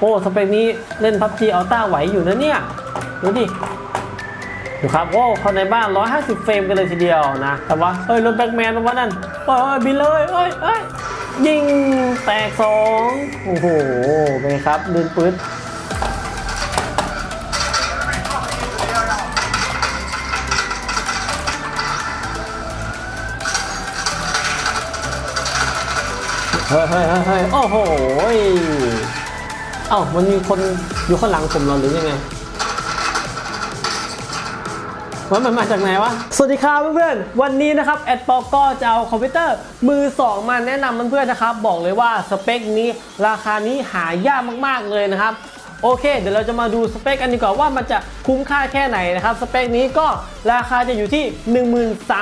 โอ้สเปคนี้เล่นพับจีอัลต้าไหวอยู่นะเนี่ย ดูดิ ดูครับ โอ้คนในบ้าน 150 เฟรมกันเลยทีเดียวนะ แต่ว่าเอ้ยรถแบ็กแมนวันนั้นเอ้ยเอ้ยบินเลยเอ้ยเอ้ยยิงแตกสองโอ้โหเป็นครับลื่นปื๊ดเฮ้ยเฮ้ยเฮ้ยเฮ้ยโอ้โห อ้ามันมีคนอยู่ข้างหลังผมเรอหรือยังไงว่ามันมาจากไหนวะ สวัสดีครับเพื่อนๆ วันนี้นะครับแอดปอก็จะเอาคอมพิวเตอร์มือ 2 มาแนะนำเพื่อนๆนะครับ บอกเลยว่าสเปคนี้ราคานี้หายากมากๆเลยนะครับ โอเค เดี๋ยวเราจะมาดูสเปคกันดีกว่าว่ามันจะคุ้มค่าแค่ไหนนะครับ สเปคนี้ก็ราคาจะอยู่ที่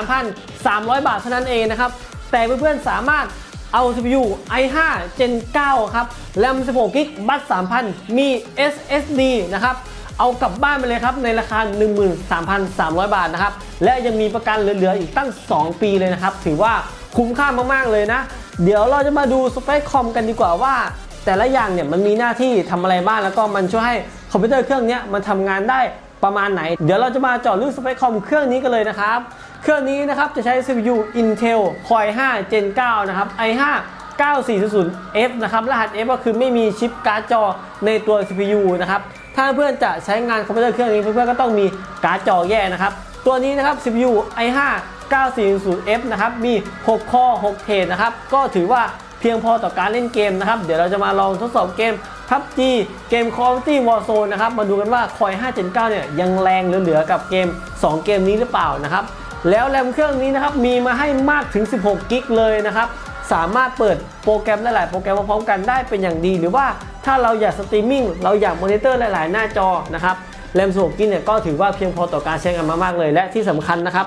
13,300 บาทเท่านั้นเองนะครับ แต่เพื่อนๆสามารถ เอา CPU i5 Gen 9 ครับ RAM 16 GB บัส3,000 มี SSD นะครับ เอากลับบ้านไปเลยครับ ในราคา 13,300 บาทนะครับ และยังมีประกันเหลือๆ อีกตั้ง 2 ปีเลยนะครับ ถือว่าคุ้มค่ามากๆเลยนะ เดี๋ยวเราจะมาดูสเปคคอมกันดีกว่าว่า แต่ละอย่างเนี่ยมันมีหน้าที่ทำอะไรบ้างแล้วก็มันช่วยให้คอมพิวเตอร์เครื่องนี้มันทำงานได้ประมาณไหน เดี๋ยวเราจะมาเจาะลึกสเปคคอมเครื่องนี้กันเลยนะครับ เครื่องนี้นะครับจะใช้ CPU Intel Core i5 Gen 9 นะครับ i5 9400F นะครับ รหัส F ก็คือไม่มีชิปการ์ดจอในตัว CPU นะครับ ถ้าเพื่อนจะใช้งานคอมพิวเตอร์เครื่องนี้ เพื่อนๆก็ต้องมีการ์ดจอแยกนะครับ ตัวนี้นะครับ CPU i5 9400F นะครับ มี 6 คอ 6 เทรดนะครับ ก็ถือว่าเพียงพอต่อการเล่นเกมนะครับ เดี๋ยวเราจะมาลองทดสอบเกม PUBG เกม Call of Duty Warzone นะครับ มาดูกันว่า Core i5 Gen 9เนี่ยยังแรงเหลือๆกับเกม 2 เกมนี้หรือเปล่านะครับ แล้วแรมเครื่องนี้นะครับมีมาให้มากถึง 16 กิกเลยนะครับสามารถเปิดโปรแกรมหลาย ๆ โปรแกรมพร้อมกันได้เป็นอย่างดี หรือว่าถ้าเราอยากสตรีมมิ่งเราอยากมอนิเตอร์หลาย ๆ หน้าจอนะครับแรม16กิกเนี่ยก็ถือว่าเพียงพอต่อการใช้งานมากๆเลย และที่สำคัญนะครับ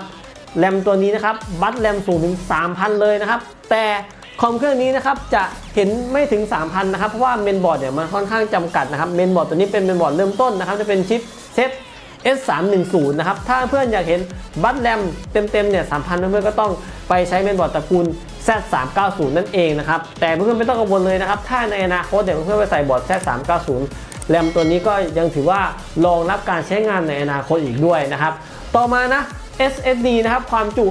แรมตัวนี้นะครับบัตรแรมสูงถึง 3,000 เลยนะครับแต่คอมเครื่องนี้นะครับจะเห็นไม่ถึง 3,000 นะครับเพราะว่าเมนบอร์ดเนี่ยมันค่อนข้างจำกัดนะครับเมนบอร์ดตัวนี้เป็นเมนบอร์ดเริ่มต้นนะครับจะเป็นชิปเซต S310 นะครับ ถ้าเพื่อนอยากเห็นบัตแรมเต็มๆเนี่ย3,000 เพื่อนๆก็ต้องไปใช้เมนบอร์ดตระกูล Z390 นั่นเองนะครับ แต่เพื่อนๆไม่ต้องกังวลเลยนะครับ ถ้าในอนาคตเดี๋ยวเพื่อนๆไปใส่บอร์ด Z390 แรมตัวนี้ก็ยังถือว่ารองรับการใช้งานในอนาคตอีกด้วยนะครับ ต่อมานะ SSD นะครับความจุ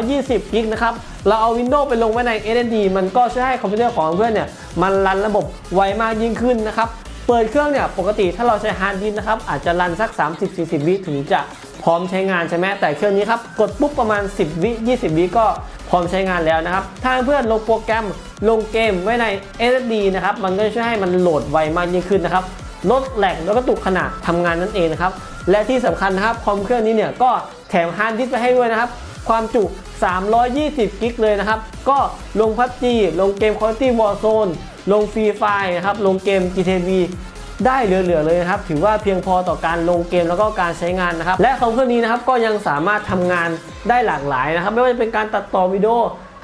120 กิกนะครับ เราเอา Windows ไปลงไว้ใน SSD มันก็ช่วยให้คอมพิวเตอร์ของเพื่อนเนี่ย มันรันระบบไวมากยิ่งขึ้นนะครับ ปิดเครื่องเนี่ยปกติถ้าเราใช้ฮาร์ดดิสก์นะครับอาจจะรันสัก 30-40 วิถึงจะพร้อมใช้งานใช่ไหมแต่เครื่องนี้ครับกดปุ๊บประมาณ 10 วิ 20 วิก็พร้อมใช้งานแล้วนะครับ ถ้าเพื่อนลงโปรแกรมลงเกมไว้ใน SSD นะครับ มันก็จะช่วยให้มันโหลดไวมากยิ่งขึ้นนะครับ ลดแหลกแล้วก็ตุกขนาดทำงานนั่นเองนะครับ และที่สำคัญนะครับคอมเครื่องนี้เนี่ยก็แถมฮาร์ดดิสก์ไปให้ด้วยนะครับ ความจุ 320 กิกเลยนะครับ ก็ลงพับจีลงเกม Quality Warzone ลงฟรีไฟนะครับลงเกม GTV ได้เหลือๆเลยนะครับ ถือว่าเพียงพอต่อการลงเกมแล้วก็การใช้งานนะครับ และคอมเครื่องนี้นะครับก็ยังสามารถทำงานได้หลากหลายนะครับ ไม่ว่าจะเป็นการตัดต่อวิดีโอ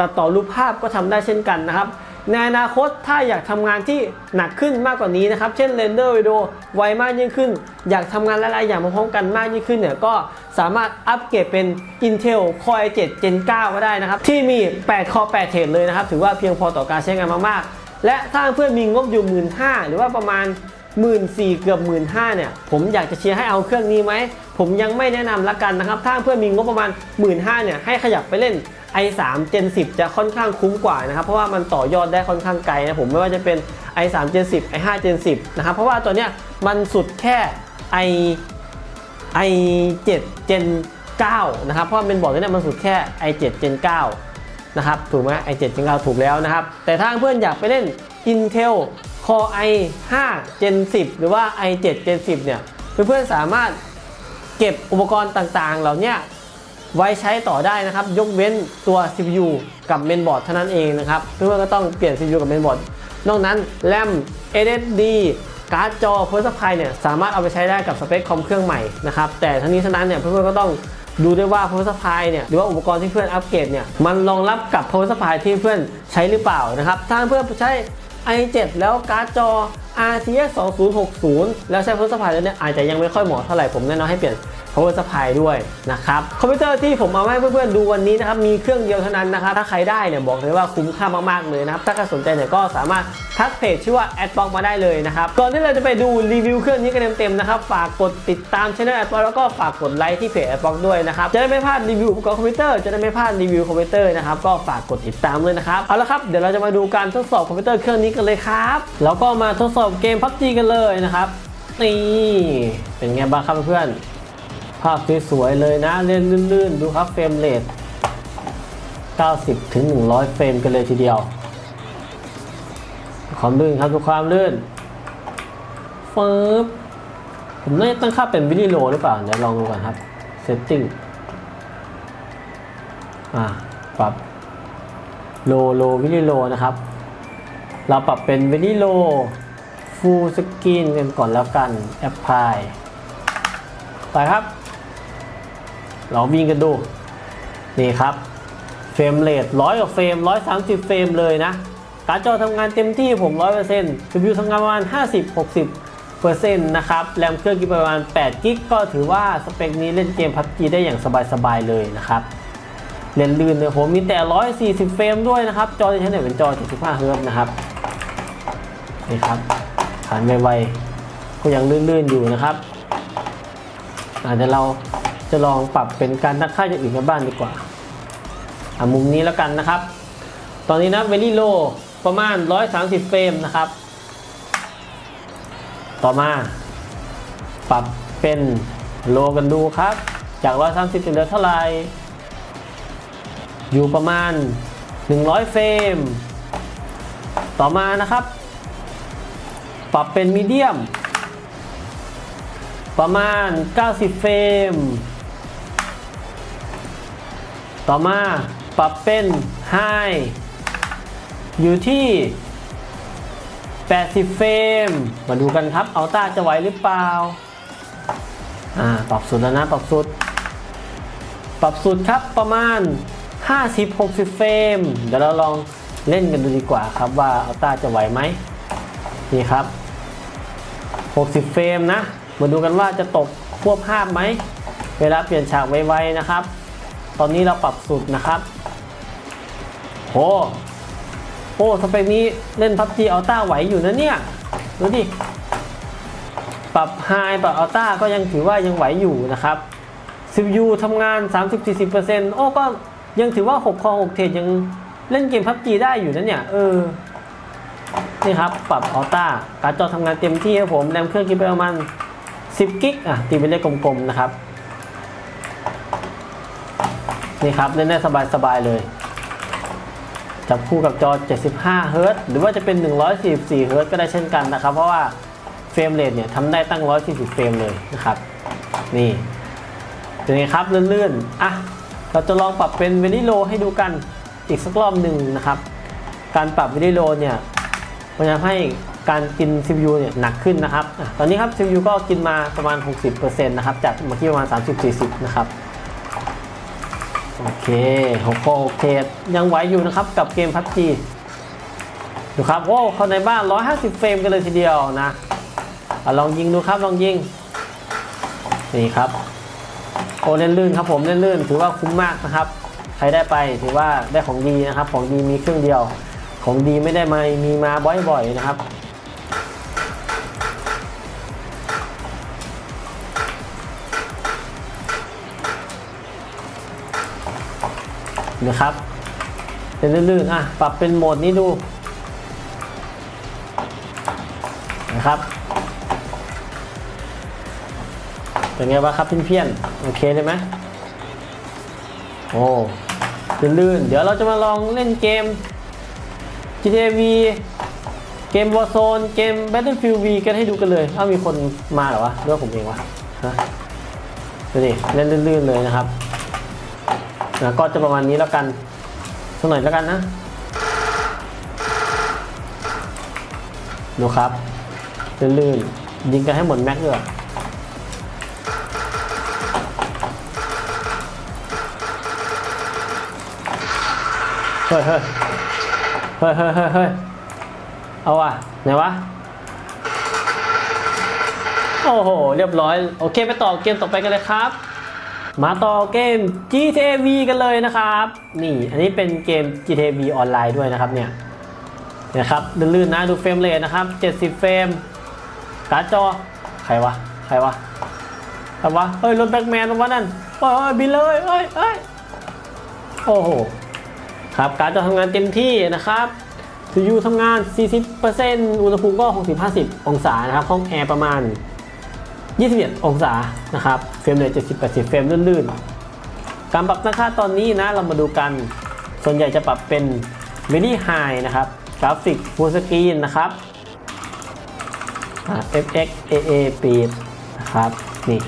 ตัดต่อรูปภาพก็ทำได้เช่นกันนะครับในอนาคตถ้าอยากทำงานที่หนักขึ้นมากกว่านี้นะครับ เช่นเรนเดอร์วิดีโอไวมากยิ่งขึ้น อยากทำงานหลายๆอย่างมาพร้อมกันมากยิ่งขึ้นเนี่ยก็สามารถอัปเกรดเป็น Intel Core i7 Gen 9 ก็ได้นะครับ ที่มี 8 Core 8 Thread เลยนะครับ ถือว่าเพียงพอต่อการใช้งานมากๆ และถ้าเพื่อนมีงบอยู่ 1 5ื่นหรือว่าประมาณ 1 4ื่นเกือบ 1 5ื่นเนี่ยผมอยากจะเชียร์ให้เอาเครื่องนี้ไหม ผมยังไม่แนะนำละกันนะครับ ถ้าเพื่อนมีงบประมาณ 1 5ื่นเนี่ยให้ขยับไปเล่น i3 Gen 10 จะค่อนข้างคุ้มกว่านะครับ เพราะว่ามันต่อยอดได้ค่อนข้างไกลนะผมไม่ว่าจะเป็น i3 Gen 10 i5 Gen 10 นะครับ เพราะว่าตัวเนี้ยมันสุดแค่ i i7 Gen 9 นะครับ เพราะมันบอกตัวเนี้ยมันสุดแค่ i7 Gen 9 นะครับถูกไหม i7 Gen 9ถูกแล้วนะครับ แต่ถ้าเพื่อนอยากไปเล่น Intel Core i5 Gen 10 หรือว่า i7 Gen 10 เนี่ยเพื่อนๆสามารถเก็บอุปกรณ์ต่างๆ เหล่านี้ไว้ใช้ต่อได้นะครับ ยกเว้นตัว CPU กับเมนบอร์ดเท่านั้นเองนะครับ เพื่อนๆก็ต้องเปลี่ยน CPU กับเมนบอร์ดนอกนั้น RAM SSD การ์ดจอ Power Supply เนี่ยสามารถเอาไปใช้ได้กับสเปคคอมเครื่องใหม่นะครับแต่ทั้งนี้ทั้งนั้นเนี่ยเพื่อนๆก็ต้อง ดูได้วยว่า Power Supply เนี่ยหรือว่าอุปกรณ์ที่เพื่อนอัปเกรดเนี่ยมันรองรับกับ Power Supply ที่เพื่อนใช้หรือเปล่านะครับถ้าเพื่อนใช้ i7 แล้วการ์ดจอ RTX 2060 แล้วใช้ Power Supply แล้วเนี่ยอาจจะยังไม่ค่อยเหมาะเท่าไหร่ผมแนะนำให้เปลี่ยน power supply ด้วยนะครับคอมพิวเตอร์ที่ผมเอามาให้เพื่อนๆดูวันนี้นะครับมีเครื่องเดียวเท่านั้นนะครับถ้าใครได้เนี่ยบอกเลยว่าคุ้มค่ามากๆเลยนะครับถ้าใครสนใจเนี่ยก็สามารถทักเพจชื่อว่า adbox มาได้เลยนะครับก่อนที่เราจะไปดูรีวิวเครื่องนี้กันเต็มๆนะครับฝากกดติดตามช่อง adbox แล้วก็ฝากกดไลค์ที่เพจ adbox ด้วยนะครับจะได้ไม่พลาดรีวิวอุปกรณ์คอมพิวเตอร์จะได้ไม่พลาดรีวิวคอมพิวเตอร์นะครับก็ฝากกดติดตามเลยนะครับเอาละครับเดี๋ยวเราจะมาดูการทดสอบคอมพิวเตอร์เครื่องนี้กันเลยครับแล้วก็มาทดสอบเกม PUBG กันเลยนะครับนี่เป็นไงบ้างครับเพื่อน ภาพสวยๆเลยนะเล่นลื่นๆ ดูครับเฟรมเรท90 ถึง 100 เฟรมกันเลยทีเดียว ความลื่นครับดูความลื่นฟืบผมน่าจะตั้งค่าเป็นวิดีโลหรือเปล่า เดี๋ยวลองดูก่อนครับ setting อ่าปรับโลโลวิดีโลนะครับ เราปรับเป็นวิดีโล full screen กันก่อนแล้วกัน apply ไปครับ ลองวิ่งกันดู นี่ครับ เฟรมเรทร้อยกว่าเฟรมร้อยสามสิบเฟรมเลยนะ การ์ดจอทำงานเต็มที่ผมร้อยเปอร์เซ็นต์ซีพียูทำงานประมาณห้าสิบหกสิบเปอร์เซ็นต์นะครับ แรมเครื่องกินประมาณ8กิกก็ถือว่าสเปคนี้เล่นเกมพับจีได้อย่างสบายๆเลยนะครับเล่นลื่นเลยผมมีแต่ 140 เฟรมด้วยนะครับ จอที่ใช้เนี่ยเป็นจอ 75 เฮิร์ตนะครับ นี่ครับผ่านไวๆก็ยังลื่นๆอยู่นะครับอาจจะเรา จะลองปรับเป็นการตั้งค่าอย่างอื่นกันบ้างดีกว่าอะมุมนี้แล้วกันนะครับ ตอนนี้นะเวลี่โลประมาณ 130 เฟรมนะครับ ต่อมา ปรับเป็นโลกันดูครับ จาก 130เป็นเหลือเท่าไหร่ อยู่ประมาณ 100 เฟรม ต่อมานะครับ ปรับเป็นมีเดียม ประมาณ 90 เฟรม ต่อมาปรับเป็น High อยู่ที่ 80 เฟรม มาดูกันครับเอาต้าจะไหวหรือเปล่า อ่า ปรับสุดแล้วนะ ปรับสุด ปรับสุดครับประมาณ 50-60 เฟรม เดี๋ยวเราลองเล่นกันดูดีกว่าครับว่าเอาต้าจะไหวไหม นี่ครับ 60 เฟรมนะ มาดูกันว่าจะตกควบภาพไหม เวลาเปลี่ยนฉากไวๆนะครับ ตอนนี้เราปรับสุดนะครับโหโอ้สเปคนี้เล่นพับจีอัลต้าไหวอยู่นะเนี่ย ดูดิ ปรับไฮปรับอัลต้าก็ยังถือว่ายังไหวอยู่นะครับ CPU ทำงาน 30-40%โอ้ก็ยังถือว่า 6 คอ 6 เทรดยังเล่นเกมพับจีได้อยู่นะเนี่ย เออ นี่ครับ ปรับอัลต้าการ์ดจอทำงานเต็มที่ครับผม แรมเครื่องกินไปประมาณ 10 กิกอะ ตีเป็นเลขกลมๆนะครับ นี่ครับเล่นได้สบายๆเลยจับคู่กับจอ 75 เฮิรตซ์หรือว่าจะเป็น 144 เฮิรตซ์ก็ได้เช่นกันนะครับ เพราะว่าเฟรมเรทเนี่ยทำได้ตั้ง 140 เฟรมเลยนะครับ นี่เป็นไงครับลื่นๆ อะ เราจะลองปรับเป็นวิดีโลให้ดูกันอีกสักรอบหนึ่งนะครับ การปรับวิดีโลเนี่ยมันจะให้การกิน CPU เนี่ยหนักขึ้นนะครับอตอนนี้ครับ CPU ก็กินมาประมาณ 60%นะครับ จากเมื่อกี้ประมาณ 30-40 นะครับ โอเคหกโอเค ยังไหวอยู่นะครับกับเกมพับจีดูครับโอ้เข้าในบ้าน 150 เฟรมกันเลยทีเดียวนะอะลองยิงดูครับลองยิง นี่ครับโอ้เล่นลื่นครับผมเล่นลื่นถือว่าคุ้มมากนะครับ ใครได้ไปถือว่าได้ของดีนะครับ ของดีมีเครื่องเดียว ของดีไม่ได้มามีมาบ่อยๆนะครับ นะครับเป็นลื่นๆอะปรับเป็นโหมดนี้ดูนะครับ เป็นไงบ้างครับเพี่อนๆโอเคเลยไหมโอ้ลื่นๆเดี๋ยวเราจะมาลองเล่นเกม GTA V เกม Warzone เกม Battlefield V กันให้ดูกันเลยอ้ามีคนมาเหรอวะหรือว่าผมเองวะฮะดูดิเล่นลื่นๆเลยนะครับ นะก็จะประมาณนี้แล้วกันสักหน่อยแล้วกันนะดูครับลื่นๆยิงกันให้หมดแม็กเลยเฮ้ยเฮ้ยเฮ้ยเฮ้ยเฮ้ยเฮ้ยเอาว่ะไหนวะโอ้โห เรียบร้อย โอเค ไปต่อเกมต่อไปกันเลยครับ มาต่อเกม GTA V กันเลยนะครับ นี่อันนี้เป็นเกม GTA V ออนไลน์ด้วยนะครับเนี่ยนะครับลื่นๆนะดูเฟรมเรทนะครับ 70 เฟรมการ์ดจอ ใครวะ ใครวะใครวะเฮ้ยรถแบ็กแมนมาวะนั่นเฮ้ยเฮ้ยบินเลยเฮ้ยเฮ้ยโอ้โหครับการ์ดจอทำงานเต็มที่นะครับ CPU ทำงาน 40%อุณหภูมิก็ 60-50 องศานะครับห้องแอร์ประมาณ 21 องศานะครับเฟรมเรท70-80 เฟรมลื่นๆ การปรับตั้งค่าตอนนี้นะเรามาดูกัน ส่วนใหญ่จะปรับเป็น Very High นะครับกราฟิก Full Screen นะครับ FX AA ปีดนะครับนี่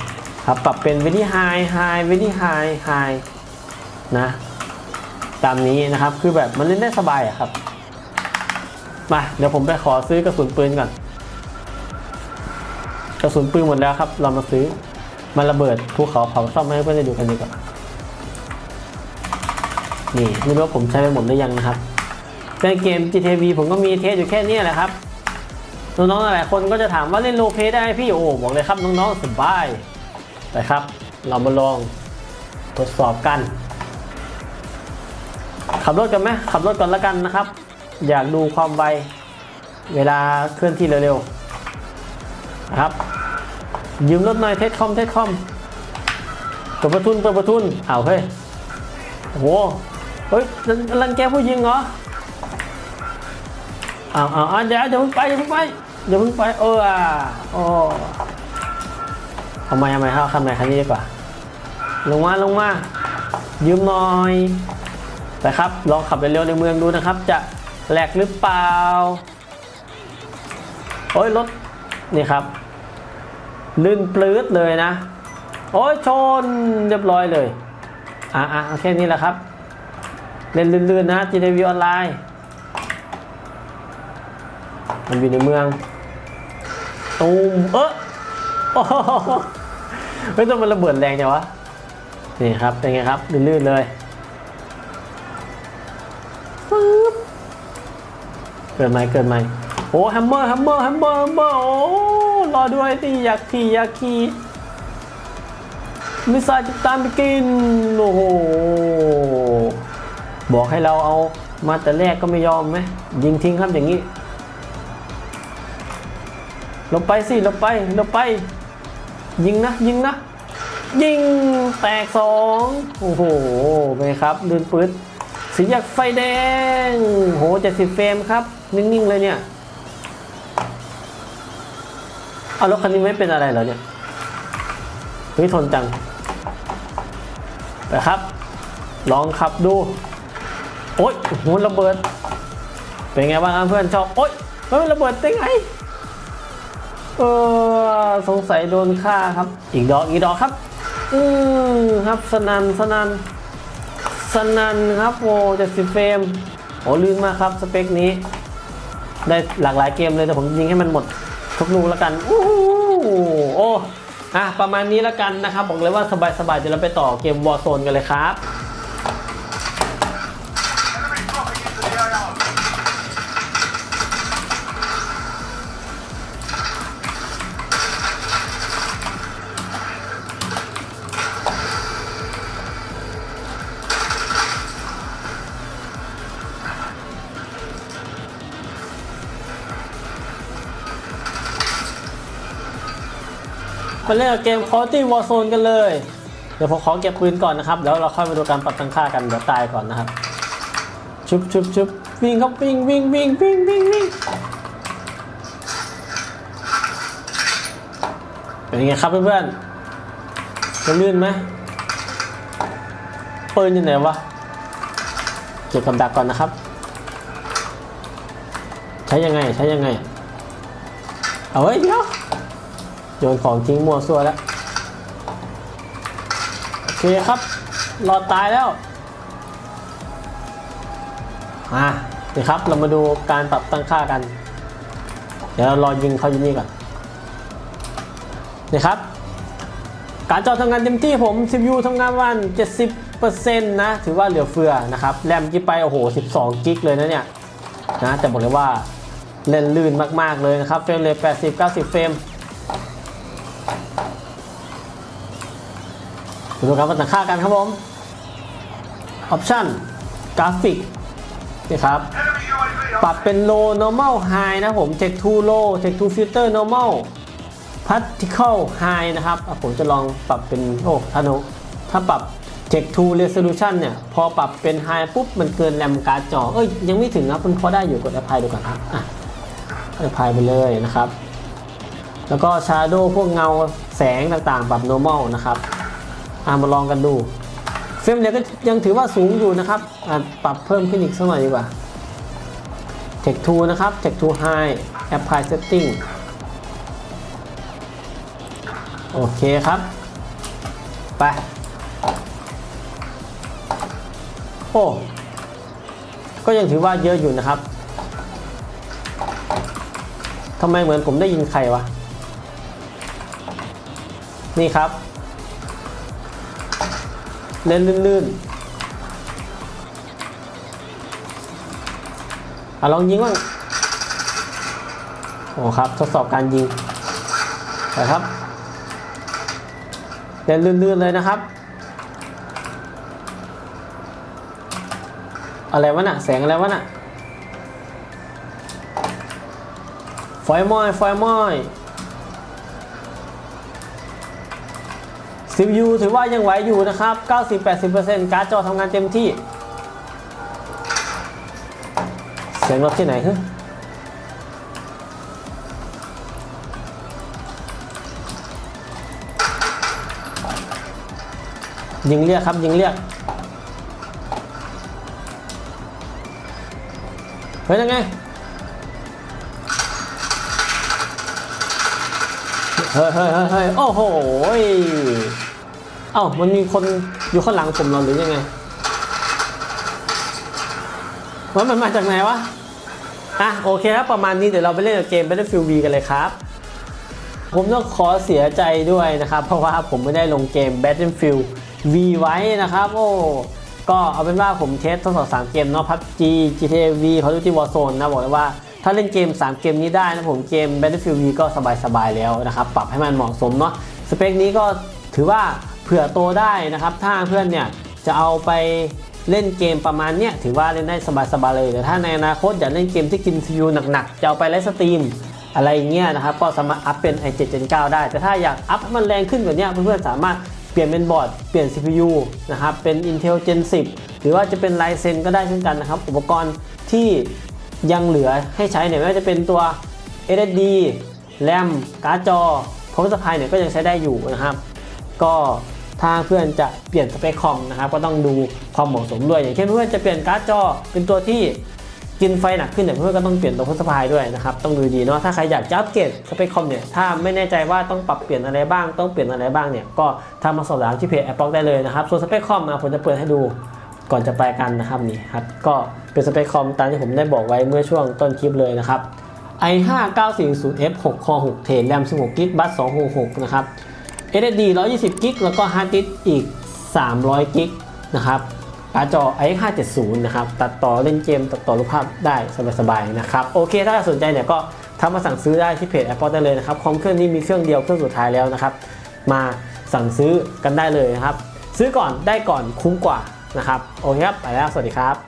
ครับปรับเป็น Very High High Very High High นะตามนี้นะครับคือแบบมันเล่นได้สบายอะครับมาเดี๋ยวผมไปขอซื้อกระสุนปืนก่อน กระสุนปืนหมดแล้วครับ เรามาซื้อมาระเบิดภูเขาเผาซ่อมให้เพื่อนได้ดูกันดีกว่านี่ไม่รู้ว่าผมใช้ไปหมดหรือยังนะครับในเกม GTV ผมก็มีเทสอยู่แค่นี้แหละครับน้องๆหลายคนก็จะถามว่าเล่นโลเพได้ไหมพี่โอ้บอกเลยครับน้องๆสบายไปครับ เรามาลองทดสอบกัน ขับรถกันไหมขับรถก่อนละกันนะครับ อยากดูความไวเวลาเคลื่อนที่เร็วๆนะครับ ยืมรถหน่อยเทสคอมเทสคอมเปิดประทุนเปิดประทุนเอาเฮ้ยโอ้โหเฮ้ยรังแกผู้หญิงเหรออ้าวอ้าวอ้าเดี๋ยวเดี๋ยวเพิ่งไปเดี๋ยวเพิ่งไปเดี๋ยวเพิ่งไปเออโอ้ทำไมทำไมเข้าทำไมคันนี้ดีกว่าลงมาลงมายืมหน่อยไปครับลองขับเร็วๆในเมืองดูนะครับ จะแหลกหรือเปล่าโอ้ยรถนี่ครับ ลื่นปลื้ดเลยนะ โอ้ยชนเรียบร้อยเลย อะอะเอาแค่นี้แหละครับ เล่นลื่นๆนะ GTV ออนไลน์ มันอยู่ในเมือง ตูมเออโอ้โหไม่ต้องมันระเบิดแรงจังวะ นี่ครับ เป็นไงครับ ลื่นๆเลยปึ๊บเกิดไหมเกิดไหมโอ้แฮมเมอร์แฮมเมอร์แฮมเมอร์แฮมเมอร์โอ้ รอด้วยดิอยากขี่อยากขี่มิซล์จะตามไปกินโอ้โหบอกให้เราเอามาแต่แรกก็ไม่ยอมไหมยิงทิ้งครับอย่างนี้ลงไปสิลงไปลงไป ยิงนะ ยิงนะ ยิงแตกสองโอ้โหเป็นไงครับลื่นปื๊ดสีอยากไฟแดงโหเจ็ดสิบเฟรมครับ นิ่งๆเลยเนี่ย เอารถคันนี้ไม่เป็นอะไรเหรอเนี่ยเฮ้ยทนจังไปครับ ลองขับดู โอ๊ยโหระเบิด เป็นไงบ้างครับเพื่อนชอบ โอ๊ยเฮ้ยระเบิดได้ไง เออสงสัยโดนฆ่าครับ อีกดอกอีกดอกครับ อืมครับสนันสนันสนันครับโอ้เจ็ดสิบเฟรมโอ้ลื่นมากครับสเปคนี้ ได้หลากหลายเกมเลยแต่ผมยิงให้มันหมด ทุกลูกแล้วกันอู้หูโอ้อะประมาณนี้แล้วกันนะครับ บอกเลยว่าสบายๆเดี๋ยวเราไปต่อเกมวอร์โซนกันเลยครับ มาเล่นกับเกม Quality Warzone กันเลย เดี๋ยวผมขอเก็บปืนก่อนนะครับ แล้วเราค่อยมาดูการปรับตั้งค่ากันเดี๋ยวตายก่อนนะครับ ชุบชุบชุบวิ่งครับวิ่งวิ่งวิ่งวิ่งวิ่งวิ่งเป็นยังไงครับเพื่อนๆจะลื่นไหมปืนอยู่ไหนวะเก็บกับดักก่อนนะครับ ใช้ยังไงใช้ยังไง เอาไว้เดี๋ยว โยนของทิ้งมั่วซั่วแล้ว โอเคครับรอดตายแล้วอะนี่ครับเรามาดูการปรับตั้งค่ากัน เดี๋ยวเรารอยิงเขาอยู่นี่ก่อนนี่ครับ การจอทำงานเต็มที่ผม CPU ทำงานวัน 70%นะถือว่าเหลือเฟือนะครับ แรมกี่ไปโอ้โห 12 กิกเลยนะเนี่ยนะแต่บอกเลยว่าเล่นลื่นมาก ๆ เลยนะครับ เฟรมเรท80-90 เฟรม ดูการวัดต่างค่ากันครับผมออปชั่นกราฟิกนี่ครับปรับเป็น low normal high นะผม check to low check to filter normal particle high นะครับอะผมจะลองปรับเป็นโอ้ถ้าโนถ้าปรับ check to resolution เนี่ย พอปรับเป็น high ปุ๊บ มันเกินแรมการ์ดจอ เอ้ย ยังไม่ถึงนะมันพอได้อยู่กด apply ดูก่อนครับอะ apply ไปเลยนะครับ แล้วก็ shadow พวกเงาแสงต่างๆ ปรับ normal นะครับ อะมาลองกันดู เฟรมเรทก็ยังถือว่าสูงอยู่นะครับอะปรับเพิ่มขึ้นอีกสักหน่อยดีกว่า Tech 2 นะครับ Tech 2 High Apply Setting โอเคครับ ไป โอ้ ก็ยังถือว่าเยอะอยู่นะครับทำไมเหมือนผมได้ยินใครวะ นี่ครับ เล่นลื่นๆอะลองยิงบ้างโอ้ครับ ทดสอบการยิงไปครับเล่นลื่นๆเลยนะครับ อะไรวะน่ะ แสงอะไรวะน่ะไฟมอยไฟมอย CPU ถือว่ายังไหวอยู่นะครับ 90-80%การ์ดจอทำงานเต็มที่ เสียงรถที่ไหนฮึยิงเรียกครับ ยิงเรียกเฮ้ยยังไงเฮ้ยเฮ้ยเฮ้ยเฮ้ยโอ้โห อ้ามันมีคนอยู่ข้างหลังผมเราหรือยังไงว่ามันมาจากไหนวะ อะโอเคครับประมาณนี้เดี๋ยวเราไปเล่นเกม Battlefield V กันเลยครับ ผมต้องขอเสียใจด้วยนะครับ เพราะว่าผมไม่ได้ลงเกม Battlefield V ไว้นะครับ โอ้ก็เอาเป็นว่าผมเทสทดสอบ3เกมเนาะ PUBG GTA V Call of Duty Warzone นะบอกเลยว่าถ้าเล่นเกม 3 เกมนี้ได้นะผมเกม Battlefield V ก็สบายๆแล้วนะครับ ปรับให้มันเหมาะสมเนาะสเปคนี้ก็ถือว่า ผื่อโตได้นะครับ ถ้าเพื่อนเนี่ยจะเอาไปเล่นเกมประมาณเนี้ยถือว่าเล่นได้สบายๆเลย แต่ถ้าในอนาคตอยากเล่นเกมที่กิน CPU หนักๆ จะเอาไปไลฟ์สตรีมอะไรเงี้ยนะครับ ก็สามารถอัพเป็น i7 Gen 9ได้ แต่ถ้าอยากอัพให้มันแรงขึ้นกว่านี้เพื่อนๆสามารถเปลี่ยนเป็นบอร์ด เปลี่ยน CPU นะครับ เป็น Intel Gen 10 หรือว่าจะเป็น Ryzen ก็ได้เช่นกันนะครับ อุปกรณ์ที่ยังเหลือให้ใช้เนี่ยไม่ว่าจะเป็นตัว SSD RAM การ์ดจอ power supply เนี่ยก็ยังใช้ได้อยู่นะครับ ก็ ถ้าเพื่อนจะเปลี่ยนสเปคคอมนะครับก็ต้องดูความเหมาะสมด้วย อย่างเช่นเพื่อนจะเปลี่ยนการ์ดจอเป็นตัวที่กินไฟหนักขึ้นเนี่ยเพื่อนก็ต้องเปลี่ยนตัวพัสพายด้วยนะครับต้องดูดีเนาะถ้าใครอยากจะอัปเกรดสเปคคอมเนี่ยถ้าไม่แน่ใจว่าต้องปรับเปลี่ยนอะไรบ้างต้องเปลี่ยนอะไรบ้างเนี่ยก็ทำมาสอบถามที่เพจ Apple ได้เลยนะครับส่วนสเปคคอมมาผมจะเปิดให้ดูก่อนจะไปกันนะครับนี่ครับก็เป็นสเปคคอมตามที่ผมได้บอกไว้เมื่อช่วงต้นคลิปเลยนะครับ i5 940F 6 Core 6 เทร RAM 16 GB บัส266 นะครับ SSD 120กิกแล้วก็ฮาร์ดดิสก์อีก 300กิกนะครับการ์ดจอ i 570นะครับ ตัดต่อเล่นเกม ตัดต่อรูปภาพได้สบายๆนะครับ โอเค ถ้าสนใจเนี่ยก็ทำมาสั่งซื้อได้ที่เพจ Apple ได้เลยนะครับ คอมเครื่องนี้มีเครื่องเดียวเครื่องสุดท้ายแล้วนะครับ มาสั่งซื้อกันได้เลยนะครับ ซื้อก่อนได้ก่อนคุ้มกว่านะครับ โอเคครับ ไปแล้ว สวัสดีครับ